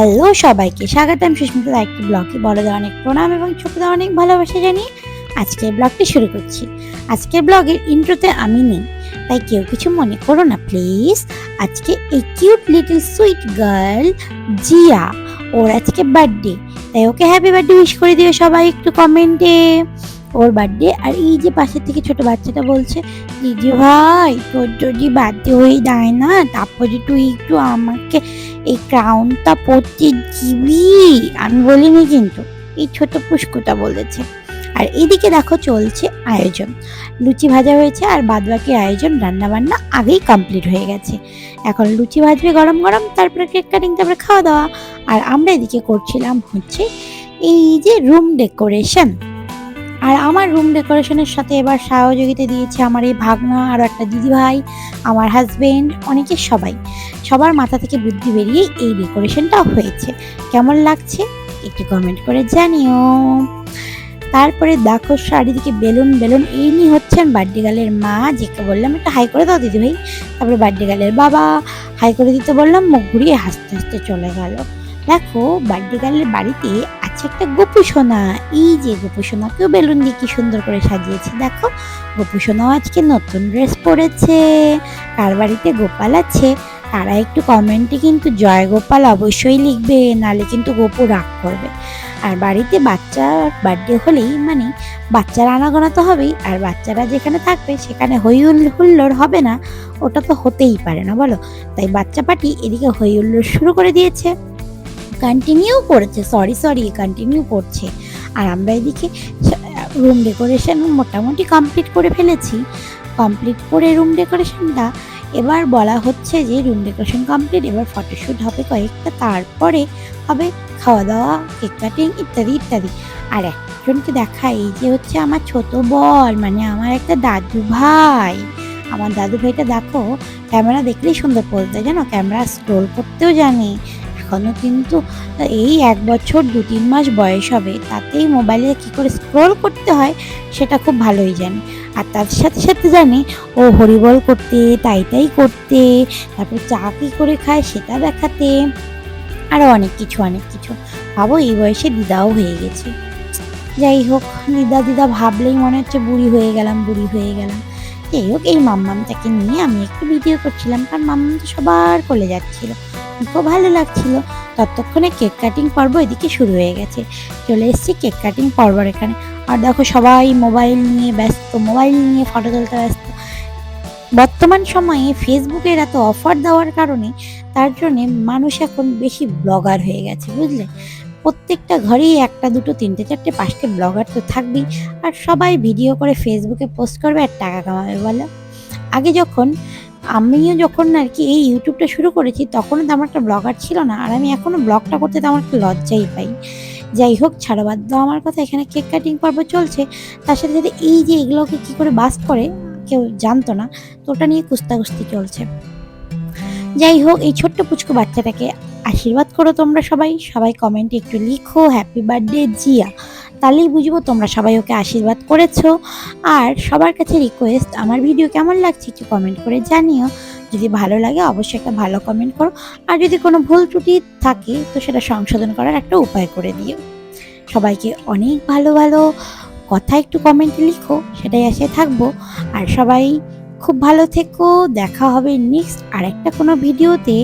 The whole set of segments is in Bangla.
হ্যালো সবাইকে, স্বাগতম সুস্মিতা একটি ব্লগে বড়দের অনেক প্রণাম এবং ছোটদের অনেক ভালোবাসা জানিয়ে আজকের ব্লগটি শুরু করছি। আজকের ব্লগের ইন্ট্রোতে আমি নেই, তাই কেউ কিছু মনে করো না প্লিজ আজকে এই cute little sweet girl Zia, ওর আজকে বার্থডে তাই ওকে হ্যাপি বার্থডে উইশ করে দিও সবাই একটু কমেন্টে ওর বার্থডে আর এই যে পাশের থেকে ছোট বাচ্চাটা বলছে, দিদি ভাই, তোর যদি বার্থডে হয়ে যায় না, তারপরে তুই একটু আমাকে এই ক্রাউনটা পরতে দিবি। আমি বলিনি কিন্তু, এই ছোট পুষ্কুটা বলেছে। আর এদিকে দেখো চলছে আয়োজন। লুচি ভাজা হয়েছে আর বাদবাকি আয়োজন রান্না বান্না আগেই কমপ্লিট হয়ে গেছে। এখন লুচি ভাজবে গরম গরম, তারপরে কেক কাটিং তারপরে খাওয়া দাওয়া। আর আমরা এদিকে করছিলাম হচ্ছে এই যে রুম ডেকোরেশন আর আমার রুম ডেকোরেশনের সাথে এবার সহযোগিতা দিয়েছে আমার এই ভাগনা আর একটা দিদিভাই, আমার হাজবেন্ড অনেকে সবাই। সবার মাথা থেকে বুদ্ধি বেরিয়ে এই ডেকোরেশনটা হয়েছে। কেমন লাগছে? একটু কমেন্ট করে জানিও। তারপরে দেখো চারিদিকে বেলুন বেলুন, এই নিয়ে হচ্ছেন বার্থডে গার্লের মা, যেকে বললাম একটা হাই করে দাও দিদি ভাই তারপরে বার্থডে গার্লের বাবা হাই করে দিতে বললাম, মুখ ঘুরিয়ে হাসতে হাসতে চলে গেল। দেখো বার্থডে গার্লের বাড়িতে আছে একটা গোপু সোনা এই যে গোপু সোনাকেও বেলুন দিয়ে কি সুন্দর করে সাজিয়েছে, দেখো। গোপু সোনাও আজকে নতুন ড্রেস পরেছে। কার বাড়িতে গোপাল আছে, তারা একটু কমেন্টে কিন্তু জয় গোপাল অবশ্যই লিখবে, নালে কিন্তু গোপু রাগ করবে। আর বাড়িতে বাচ্চার বার্থডে হলেই মানে বাচ্চার আনাগোনা তো হবেই, আর বাচ্চারা যেখানে থাকবে সেখানে হই হুল- হুল্লোড় হবে না, ওটা তো হতেই পারে না, বলো। তাই বাচ্চা পার্টি এদিকে হই হুল্লোড় শুরু করে দিয়েছে। কন্টিনিউ করেছে সরি সরি কন্টিনিউ করছে। আর আমরা এদিকে রুম ডেকোরেশন মোটামুটি কমপ্লিট করে ফেলেছি। কমপ্লিট করে রুম ডেকোরেশনটা এবার বলা হচ্ছে যে রুম ডেকোরেশন কমপ্লিট এবার ফটোশ্যুট হবে কয়েকটা, তারপরে হবে খাওয়া দাওয়া কেক কাটিং ইত্যাদি ইত্যাদি। আর একজনকে দেখা, এই যে হচ্ছে আমার ছোট বল মানে আমার একটা দাদু ভাই। আমার দাদু ভাইটা দেখো ক্যামেরা দেখলেই সুন্দর পড়তে জানো? ক্যামেরা স্ক্রোল করতেও জানে। এখনও কিন্তু এই এক বছর দু তিন মাস বয়স হবে, তাতেই মোবাইলে কি করে স্ক্রল করতে হয় সেটা খুব ভালোই জানে। আর তার সাথে সাথে জানে, ও হরিবল করতে, তাই তাই করতে, তারপর চা কী করে খায় সেটা দেখাতে আরও অনেক কিছু অনেক কিছু। ভাবো এই বয়সে দিদাও হয়ে গেছে। যাই হোক, দিদা দিদা ভাবলেই মনে হচ্ছে বুড়ি হয়ে গেলাম, বুড়ি হয়ে গেলাম। যাই হোক, এই মাম্মামটাকে নিয়ে আমি একটু ভিডিও করছিলাম, কারণ মাম্মাম তো সবার কোলে যাচ্ছিল। খুব ভালো লাগছিল। ততক্ষণে কেক কাটিং পর্ব এদিকে শুরু হয়ে গেছে। চলে এসেছি কেক কাটিং পর্বর এখানে। আর দেখো সবাই মোবাইল নিয়ে ব্যস্ত, মোবাইল নিয়ে ফটো তুলতে ব্যস্ত। বর্তমান সময়ে ফেসবুকের এত অফার দেওয়ার কারণে তার জন্যে মানুষ এখন বেশি ব্লগার হয়ে গেছে, বুঝলে? প্রত্যেকটা ঘরেই একটা, দুটো, তিনটে, চারটে, পাঁচটে ব্লগার তো থাকবেই। আর সবাই ভিডিও করে ফেসবুকে পোস্ট করবে আর টাকা কামাবে, বলো? আগে যখন আমিও যখন আর কি এই ইউটিউবটা শুরু করেছি তখনও তো আমার একটা ব্লগার ছিল না। আর আমি এখনও ব্লগটা করতে তো আমার একটু লজ্জাই পাই। যাই হোক ছাড়া বাদ দাও আমার কথা। এখানে কেক কাটিং পর্ব চলছে। তার সাথে সাথে এই যে এগুলোকে কী করে বাস করে কেউ জানতো না তো ওটা নিয়ে কুস্তাকুস্তি চলছে। যাই হোক এই ছোট্ট পুচকু বাচ্চাটাকে আশীর্বাদ করো তোমরা সবাই। সবাই কমেন্টে একটু লিখো হ্যাপি বার্থডে জিয়া তাহলেই বুঝব তোমরা সবাই ওকে আশীর্বাদ করেছ। আর সবার কাছে রিকোয়েস্ট আমার ভিডিও কেমন লাগছে একটু কমেন্ট করে জানিও। যদি ভালো লাগে অবশ্যই একটা ভালো কমেন্ট করো। আর যদি কোনো ভুল ত্রুটি থাকে, তো সেটা সংশোধন করার একটা উপায় করে দিও। সবাইকে অনেক ভালো ভালো কথা একটু কমেন্টে লিখো, সেটাই আসে থাকব। আর সবাই খুব ভালো থেকো, দেখা হবে নেক্সট আরেকটা কোনো ভিডিওতে।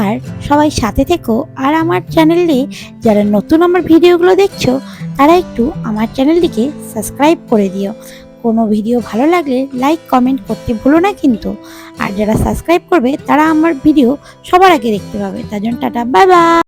আর সবাই সাথে থেকো। আর আমার চ্যানেলে যারা নতুন আমার ভিডিওগুলো দেখছ তারা একটু আমার চ্যানেলটিকে সাবস্ক্রাইব করে দিও। কোনো ভিডিও ভালো লাগলে লাইক, কমেন্ট করতে ভুলো না কিন্তু। আর যারা সাবস্ক্রাইব করবে, তারা আমার ভিডিও সবার আগে দেখতে পাবে। তার জন্য টাটা বাই বাই